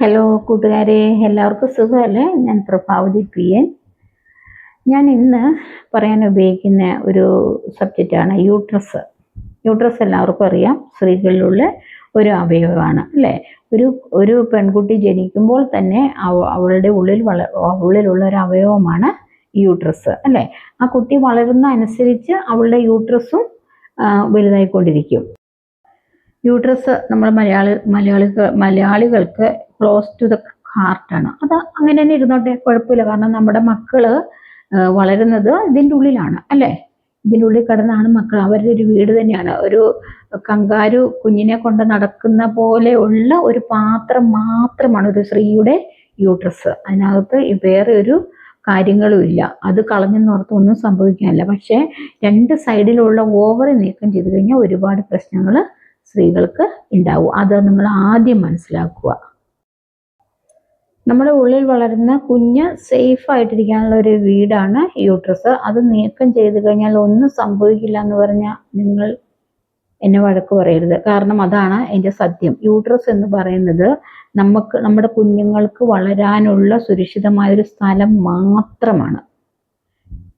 Hello കൂട്ടുകാരെ എല്ലാവർക്കും സുഖമല്ലേ? ഞാൻ പ്രഭാവതി പി എൻ ഞാൻ ഇന്ന് പറയാൻ ഉപയോഗിക്കുന്ന ഒരു സബ്ജക്റ്റാണ് യൂട്രസ് യൂട്രസ് എല്ലാവർക്കും അറിയാം. സ്ത്രീകളിലുള്ള ഒരു അവയവമാണ് അല്ലേ? ഒരു ഒരു പെൺകുട്ടി ജനിക്കുമ്പോൾ തന്നെ അവളുടെ ഉള്ളിൽ വള ഉള്ളിലുള്ള ഒരു അവയവമാണ് യൂട്രസ് അല്ലേ? ആ കുട്ടി വളരുന്ന അനുസരിച്ച് അവളുടെ യൂട്രസും വലുതായിക്കൊണ്ടിരിക്കും. യൂട്രസ് നമ്മൾ മലയാളി മലയാളികൾ മലയാളികൾക്ക് ക്ലോസ് ടു ദ ഹാർട്ടാണ് അത് അങ്ങനെ തന്നെ ഇരുന്നോട്ടെ കുഴപ്പമില്ല. കാരണം നമ്മുടെ മക്കൾ വളരുന്നത് ഇതിന്റെ ഉള്ളിലാണ് അല്ലേ? ഇതിന്റെ ഉള്ളിൽ കിടന്നാണ് മക്കൾ. അവരുടെ ഒരു വീട് തന്നെയാണ്. ഒരു കങ്കാരു കുഞ്ഞിനെ കൊണ്ട് നടക്കുന്ന പോലെയുള്ള ഒരു പാത്രം മാത്രമാണ് ഒരു സ്ത്രീയുടെ യൂട്രസ് അതിനകത്ത് വേറെ ഒരു കാര്യങ്ങളും ഇല്ല. അത് കളഞ്ഞെന്നോർത്ത് ഒന്നും സംഭവിക്കാനില്ല. പക്ഷേ രണ്ട് സൈഡിലുള്ള ഓവറി നീക്കം ചെയ്ത് കഴിഞ്ഞാൽ ഒരുപാട് പ്രശ്നങ്ങൾ സ്ത്രീകൾക്ക് ഉണ്ടാവും. അത് നിങ്ങൾ ആദ്യം മനസ്സിലാക്കുക. നമ്മുടെ ഉള്ളിൽ വളരുന്ന കുഞ്ഞ് സേഫ് ആയിട്ടിരിക്കാനുള്ള ഒരു വീടാണ് യൂട്രസ് അത് നീക്കം ചെയ്ത് കഴിഞ്ഞാൽ ഒന്നും സംഭവിക്കില്ല എന്ന് പറഞ്ഞാൽ നിങ്ങൾ എന്നെ വഴക്ക് പറയരുത്. കാരണം അതാണ് എന്റെ സത്യം. യൂട്രസ് എന്ന് പറയുന്നത് നമുക്ക് നമ്മുടെ കുഞ്ഞുങ്ങൾക്ക് വളരാനുള്ള സുരക്ഷിതമായൊരു സ്ഥലം മാത്രമാണ്.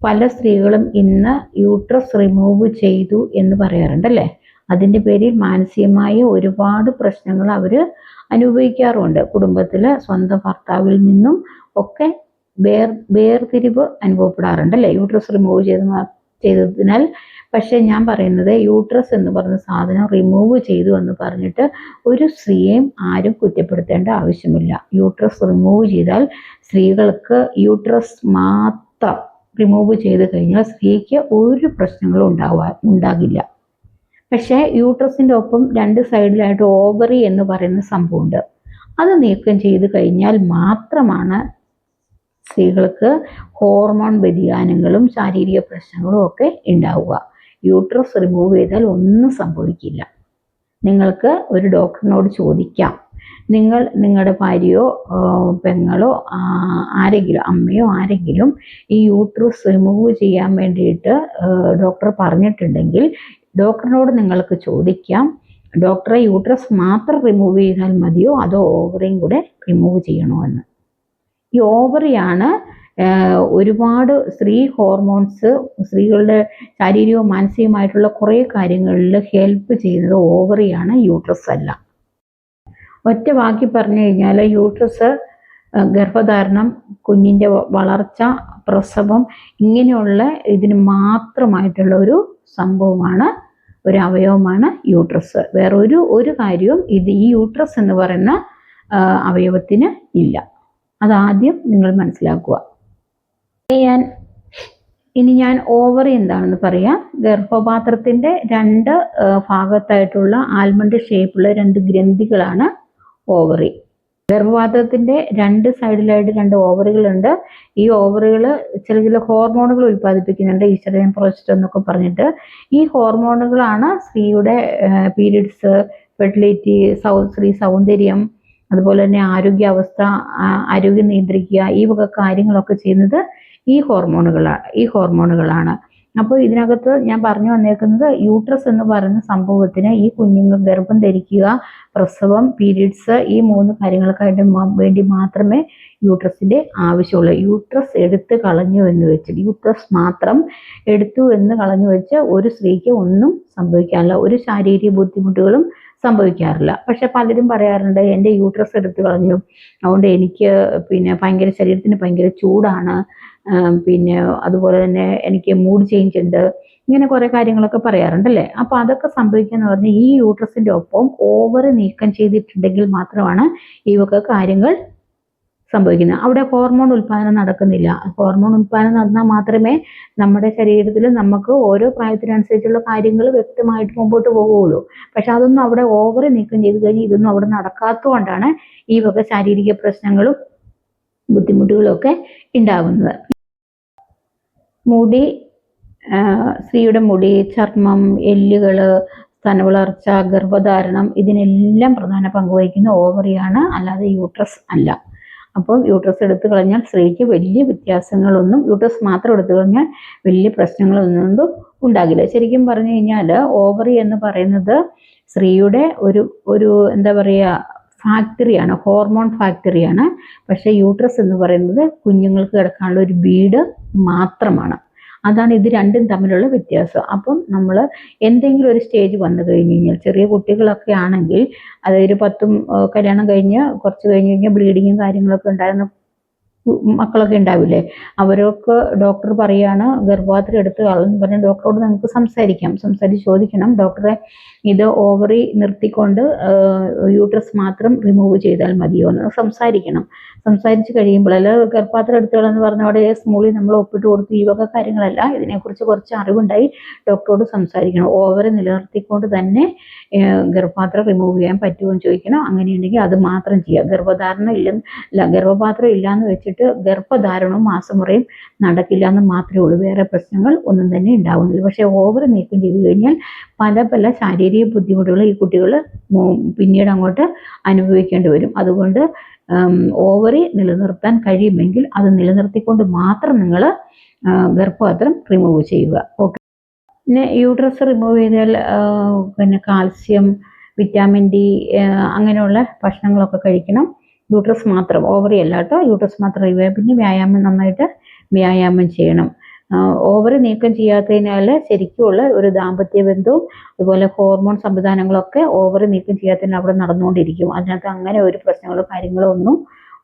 പല സ്ത്രീകളും ഇന്ന് യൂട്രസ് റിമൂവ് ചെയ്തു എന്ന് പറയാറുണ്ട് അല്ലേ അതിന്റെ പേരിൽ മാനസികമായ ഒരുപാട് പ്രശ്നങ്ങൾ അവർ അനുഭവിക്കാറുണ്ട്. കുടുംബത്തിൽ സ്വന്തം ഭർത്താവിൽ നിന്നും ഒക്കെ വേർ വേർതിരിവ് അനുഭവപ്പെടാറുണ്ട് അല്ലേ? യൂട്രസ് റിമൂവ് ചെയ്ത് ചെയ്തതിനാൽ പക്ഷേ ഞാൻ പറയുന്നത് യൂട്രസ് എന്ന് പറഞ്ഞ സാധനം റിമൂവ് ചെയ്തു എന്ന് പറഞ്ഞിട്ട് ഒരു സ്ത്രീയെയും ആരും കുറ്റപ്പെടുത്തേണ്ട ആവശ്യമില്ല. യൂട്രസ് റിമൂവ് ചെയ്താൽ സ്ത്രീകൾക്ക് യൂട്രസ് മാത്രം റിമൂവ് ചെയ്ത് കഴിഞ്ഞാൽ സ്ത്രീക്ക് ഒരു പ്രശ്നങ്ങളും ഉണ്ടാവാ ഉണ്ടാകില്ല. പക്ഷേ യൂട്രസിന്റെ ഒപ്പം രണ്ട് സൈഡിലായിട്ട് ഓവറി എന്ന് പറയുന്ന സംഭവമുണ്ട്. അത് നീക്കം ചെയ്ത് കഴിഞ്ഞാൽ മാത്രമാണ് സ്ത്രീകൾക്ക് ഹോർമോൺ വ്യതിയാനങ്ങളും ശാരീരിക പ്രശ്നങ്ങളും ഒക്കെ ഉണ്ടാവുക. യൂട്രസ് റിമൂവ് ചെയ്താൽ ഒന്നും സംഭവിക്കില്ല. നിങ്ങൾക്ക് ഒരു ഡോക്ടറിനോട് ചോദിക്കാം. നിങ്ങൾ നിങ്ങളുടെ ഭാര്യയോ പെങ്ങളോ ആരെങ്കിലും അമ്മയോ ആരെങ്കിലും ഈ യൂട്രസ് റിമൂവ് ചെയ്യാൻ വേണ്ടിയിട്ട് ഡോക്ടർ പറഞ്ഞിട്ടുണ്ടെങ്കിൽ ഡോക്ടറിനോട് നിങ്ങൾക്ക് ചോദിക്കാം. ഡോക്ടറെ യൂട്രസ് മാത്രം റിമൂവ് ചെയ്താൽ മതിയോ? അതോ ഓവറിയും കൂടെ റിമൂവ് ചെയ്യണോ എന്ന് ഈ ഓവറിയാണ് ഒരുപാട് സ്ത്രീ ഹോർമോൺസ് സ്ത്രീകളുടെ ശാരീരികവും മാനസികമായിട്ടുള്ള കുറേ കാര്യങ്ങളിൽ ഹെൽപ്പ് ചെയ്യുന്നത് ഓവറിയാണ് യൂട്രസ് അല്ല. ഒറ്റ വാക്കി പറഞ്ഞു കഴിഞ്ഞാൽ യൂട്രസ് ഗർഭധാരണം കുഞ്ഞിന്റെ വളർച്ച പ്രസവം ഇങ്ങനെയുള്ള ഇതിന് മാത്രമായിട്ടുള്ള ഒരു സംഭവമാണ്. ഒരു അവയവമാണ് യൂട്രസ്. വേറൊരു ഒരു കാര്യവും ഇത് ഈ യൂട്രസ് എന്ന് പറയുന്ന അവയവത്തിന് ഇല്ല. അതാദ്യം നിങ്ങൾ മനസ്സിലാക്കുക. ഞാൻ ഇനി ഞാൻ ഓവറി എന്താണെന്ന് പറയാം. ഗർഭപാത്രത്തിന്റെ രണ്ട് ഭാഗത്തായിട്ടുള്ള ആൽമണ്ട് ഷേപ്പുള്ള രണ്ട് ഗ്രന്ഥികളാണ് ഓവറി. ഗർഭപാത്രത്തിന്റെ രണ്ട് സൈഡിലായിട്ട് രണ്ട് ഓവറുകളുണ്ട്. ഈ ഓവറുകൾ ചില ചില ഹോർമോണുകൾ ഉൽപ്പാദിപ്പിക്കുന്നുണ്ട് ഈശ്വരൻ പ്രൊജസ്റ്റർ എന്നൊക്കെ പറഞ്ഞിട്ട്. ഈ ഹോർമോണുകളാണ് സ്ത്രീയുടെ പീരിയഡ്സ് ഫെർട്ടിലിറ്റി സൗ സ്ത്രീ സൗന്ദര്യം അതുപോലെ തന്നെ ആരോഗ്യാവസ്ഥ ആരോഗ്യം നിയന്ത്രിക്കുക ഈ വക കാര്യങ്ങളൊക്കെ ചെയ്യുന്നത് ഈ ഹോർമോണുകളാണ് ഈ ഹോർമോണുകളാണ്. അപ്പോൾ ഇതിനകത്ത് ഞാൻ പറഞ്ഞു വന്നേക്കുന്നത് യൂട്രസ് എന്ന് പറയുന്ന സംഭവത്തിന് ഈ കുഞ്ഞുങ്ങൾ ഗർഭം ധരിക്കുക പ്രസവം പീരീഡ്സ് ഈ മൂന്ന് കാര്യങ്ങൾക്കായിട്ട് വേണ്ടി മാത്രമേ യൂട്രസിന്റെ ആവശ്യമുള്ളൂ. യൂട്രസ് എടുത്ത് കളഞ്ഞു എന്ന് വെച്ച് യൂട്രസ് മാത്രം എടുത്തു എന്ന് കളഞ്ഞു വെച്ച് ഒരു സ്ത്രീക്ക് ഒന്നും സംഭവിക്കാറില്ല. ഒരു ശാരീരിക ബുദ്ധിമുട്ടുകളും സംഭവിക്കാറില്ല. പക്ഷെ പലരും പറയാറുണ്ട് എന്റെ യൂട്രസ് എടുത്ത് കളഞ്ഞു. അതുകൊണ്ട് എനിക്ക് പിന്നെ ഭയങ്കര ശരീരത്തിന് ഭയങ്കര ചൂടാണ്. പിന്നെ അതുപോലെ തന്നെ എനിക്ക് മൂഡ് ചേഞ്ച് ഉണ്ട്. ഇങ്ങനെ കുറേ കാര്യങ്ങളൊക്കെ പറയാറുണ്ടല്ലേ? അപ്പോൾ അതൊക്കെ സംഭവിക്കാന്ന് പറഞ്ഞാൽ ഈ യൂട്രസിന്റെ ഒപ്പം ഓവർ നീക്കം ചെയ്തിട്ടുണ്ടെങ്കിൽ മാത്രമാണ് ഈ വക കാര്യങ്ങൾ സംഭവിക്കുന്നത്. അവിടെ ഹോർമോൺ ഉൽപ്പാദനം നടക്കുന്നില്ല. ഹോർമോൺ ഉൽപ്പാദനം നടന്നാൽ മാത്രമേ നമ്മുടെ ശരീരത്തിൽ നമുക്ക് ഓരോ പ്രായത്തിനനുസരിച്ചുള്ള കാര്യങ്ങൾ വ്യക്തമായിട്ട് മുമ്പോട്ട് പോകുകയുള്ളൂ പക്ഷെ അതൊന്നും അവിടെ ഓവർ നീക്കം ചെയ്ത് കഴിഞ്ഞാൽ ഇതൊന്നും അവിടെ നടക്കാത്തതുകൊണ്ടാണ് ഈ വക ശാരീരിക പ്രശ്നങ്ങളും ബുദ്ധിമുട്ടുകളും ഒക്കെ ഉണ്ടാകുന്നത് മുടി സ്ത്രീയുടെ മുടി ചർമ്മം എല്ലുകൾ സ്തനവളർച്ച ഗർഭധാരണം ഇതിനെല്ലാം പ്രധാന പങ്ക് വഹിക്കുന്ന ഓവറിയാണ് അല്ലാതെ യൂട്രസ് അല്ല. അപ്പോൾ യൂട്രസ് എടുത്തു കളഞ്ഞാൽ സ്ത്രീക്ക് വലിയ വ്യത്യാസങ്ങളൊന്നും യൂട്രസ് മാത്രം എടുത്തു കഴിഞ്ഞാൽ വലിയ പ്രശ്നങ്ങളൊന്നും ഉണ്ടാകില്ല. ശരിക്കും പറഞ്ഞു കഴിഞ്ഞാൽ ഓവറി എന്ന് പറയുന്നത് സ്ത്രീയുടെ ഒരു ഒരു എന്താ പറയുക ഫാക്ടറിയാണ് ഹോർമോൺ ഫാക്ടറിയാണ് പക്ഷേ യൂട്രസ് എന്ന് പറയുന്നത് കുഞ്ഞുങ്ങൾക്ക് കിടക്കാനുള്ള ഒരു വീട് മാത്രമാണ്. അതാണ് ഇത് രണ്ടും തമ്മിലുള്ള വ്യത്യാസം. അപ്പം നമ്മൾ എന്തെങ്കിലും ഒരു സ്റ്റേജ് വന്നു കഴിഞ്ഞ് കഴിഞ്ഞാൽ ചെറിയ കുട്ടികളൊക്കെ ആണെങ്കിൽ അതായത് പത്തും കല്യാണം കഴിഞ്ഞ് കുറച്ച് കഴിഞ്ഞ് കഴിഞ്ഞാൽ ബ്ലീഡിങ്ങും കാര്യങ്ങളൊക്കെ ഉണ്ടായിരുന്ന മക്കളൊക്കെ ഉണ്ടാവില്ലേ? അവരൊക്കെ ഡോക്ടർ പറയാണ് ഗർഭപാത്രം എടുത്ത് കളഞ്ഞു പറഞ്ഞ ഡോക്ടറോട് നമുക്ക് സംസാരിക്കാം. സംസാരിച്ച് ചോദിക്കണം. ഡോക്ടറെ ഇത് ഓവറി നിർത്തിക്കൊണ്ട് യൂട്രസ് മാത്രം റിമൂവ് ചെയ്താൽ മതിയോ എന്ന് സംസാരിക്കണം. സംസാരിച്ച് കഴിയുമ്പോൾ അല്ല ഗർഭപാത്രം എടുത്തുകളെന്ന് പറഞ്ഞ അവിടെ സ്മൂളി നമ്മൾ ഒപ്പിട്ട് കൊടുത്ത് ഈ വക കാര്യങ്ങളല്ല ഇതിനെക്കുറിച്ച് കുറച്ച് അറിവുണ്ടായി ഡോക്ടറോട് സംസാരിക്കണം. ഓവറി നിലനിർത്തിക്കൊണ്ട് തന്നെ ഗർഭപാത്രം റിമൂവ് ചെയ്യാൻ പറ്റുമോ എന്ന് ചോദിക്കണം. അങ്ങനെയുണ്ടെങ്കിൽ അത് മാത്രം ചെയ്യുക ഗർഭധാരണ ഇല്ല ഗർഭപാത്രം ഇല്ലാന്ന് വെച്ചിട്ട് ഗർഭധാരണവും മാസമുറയും നടക്കില്ല എന്ന് മാത്രമേ ഉള്ളൂ. വേറെ പ്രശ്നങ്ങൾ ഒന്നും തന്നെ ഉണ്ടാവുന്നില്ല. പക്ഷേ ഓവർ നീക്കം ചെയ്തു കഴിഞ്ഞാൽ പല പല ശാരീരിക ബുദ്ധിമുട്ടുകൾ ഈ കുട്ടികൾ പിന്നീട് അങ്ങോട്ട് അനുഭവിക്കേണ്ടി വരും. അതുകൊണ്ട് ഓവറി നിലനിർത്താൻ കഴിയുമെങ്കിൽ അത് നിലനിർത്തിക്കൊണ്ട് മാത്രം നിങ്ങൾ ഗർഭപാത്രം റിമൂവ് ചെയ്യുക. ഓക്കെ പിന്നെ യൂട്രസ് റിമൂവ് ചെയ്താൽ പിന്നെ കാൽസ്യം വിറ്റാമിൻ ഡി അങ്ങനെയുള്ള ഭക്ഷണങ്ങളൊക്കെ കഴിക്കണം. യൂട്രസ് മാത്രം ഓവറി അല്ല കേട്ടോ. യൂട്രസ് മാത്രം ഇവ പിന്നെ വ്യായാമം നന്നായിട്ട് വ്യായാമം ചെയ്യണം. ഓവറി നീക്കം ചെയ്യാത്തതിനാൽ ശരിക്കുമുള്ള ഒരു ദാമ്പത്യ ബന്ധവും അതുപോലെ ഹോർമോൺ സംവിധാനങ്ങളൊക്കെ ഓവറി നീക്കം ചെയ്യാത്തതിന് അവിടെ നടന്നുകൊണ്ടിരിക്കും. അതിനകത്ത് അങ്ങനെ ഒരു പ്രശ്നങ്ങളോ കാര്യങ്ങളോ ഒന്നും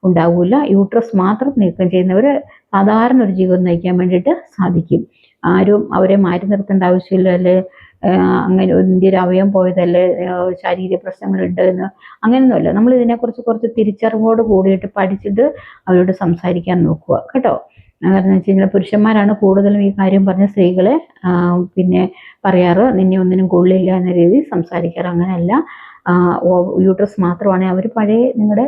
ഉണ്ടാവില്ല യൂട്രസ് മാത്രം നീക്കം ചെയ്യുന്നവർ സാധാരണ ഒരു ജീവിതം നയിക്കാൻ വേണ്ടിയിട്ട് സാധിക്കും. ആരും അവരെ മാറ്റി നിർത്തേണ്ട ആവശ്യമില്ല. അല്ലെ അങ്ങനെ ഇന്ത്യയിൽ അവയം പോയതല്ലേ ശാരീരിക പ്രശ്നങ്ങളുണ്ട് എന്ന് അങ്ങനെയൊന്നുമല്ല. നമ്മൾ ഇതിനെക്കുറിച്ച് കുറച്ച് തിരിച്ചറിവോട് കൂടിയിട്ട് പഠിച്ചിട്ട് അവരോട് സംസാരിക്കാൻ നോക്കുക. കേട്ടോ? കാരണം വെച്ച് കഴിഞ്ഞാൽ പുരുഷന്മാരാണ് കൂടുതലും ഈ കാര്യം പറഞ്ഞ സ്ത്രീകളെ പിന്നെ പറയാറ് നിന്നെ ഒന്നിനും കൊള്ളില്ല എന്ന രീതിയിൽ സംസാരിക്കാറ്. അങ്ങനെയല്ല. യൂട്രസ് മാത്രമാണ്. അവർ പഴയ നിങ്ങളുടെ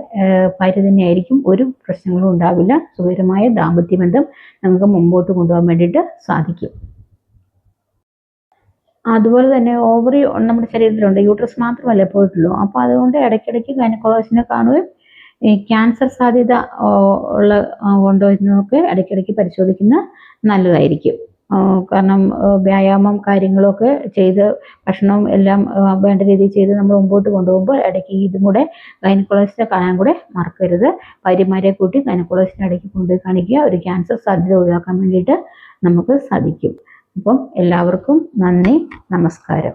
ഭാര്യ തന്നെയായിരിക്കും. ഒരു പ്രശ്നങ്ങളും ഉണ്ടാവില്ല. സുഖകരമായ ദാമ്പത്യ ബന്ധം നമുക്ക് മുമ്പോട്ട് കൊണ്ടുപോകാൻ വേണ്ടിയിട്ട് സാധിക്കും. അതുപോലെ തന്നെ ഓവറി നമ്മുടെ ശരീരത്തിലുണ്ട്. യൂട്രസ് മാത്രമല്ലേ പോയിട്ടുള്ളൂ. അപ്പോൾ അതുകൊണ്ട് ഇടയ്ക്കിടയ്ക്ക് ഗൈനക്കോളജിനെ കാണുകയും ഈ ക്യാൻസർ സാധ്യത ഉള്ള ഉണ്ടോ എന്നൊക്കെ ഇടയ്ക്കിടയ്ക്ക് പരിശോധിക്കുന്ന നല്ലതായിരിക്കും. കാരണം വ്യായാമം കാര്യങ്ങളൊക്കെ ചെയ്ത് ഭക്ഷണവും എല്ലാം വേണ്ട രീതിയിൽ ചെയ്ത് നമ്മൾ മുമ്പോട്ട് കൊണ്ടുപോകുമ്പോൾ ഇടയ്ക്ക് ഇതും കൂടെ ഗൈനക്കോളജിനെ കാണാൻ കൂടെ മറക്കരുത്. ഭാര്യമാരെ കൂട്ടി ഗൈനക്കോളജിസ്റ്റിനെ ഇടയ്ക്ക് കൊണ്ടുപോയി കാണിക്കുക. ഒരു ക്യാൻസർ സാധ്യത ഒഴിവാക്കാൻ വേണ്ടിയിട്ട് നമുക്ക് സാധിക്കും. അപ്പം എല്ലാവർക്കും നന്ദി നമസ്കാരം.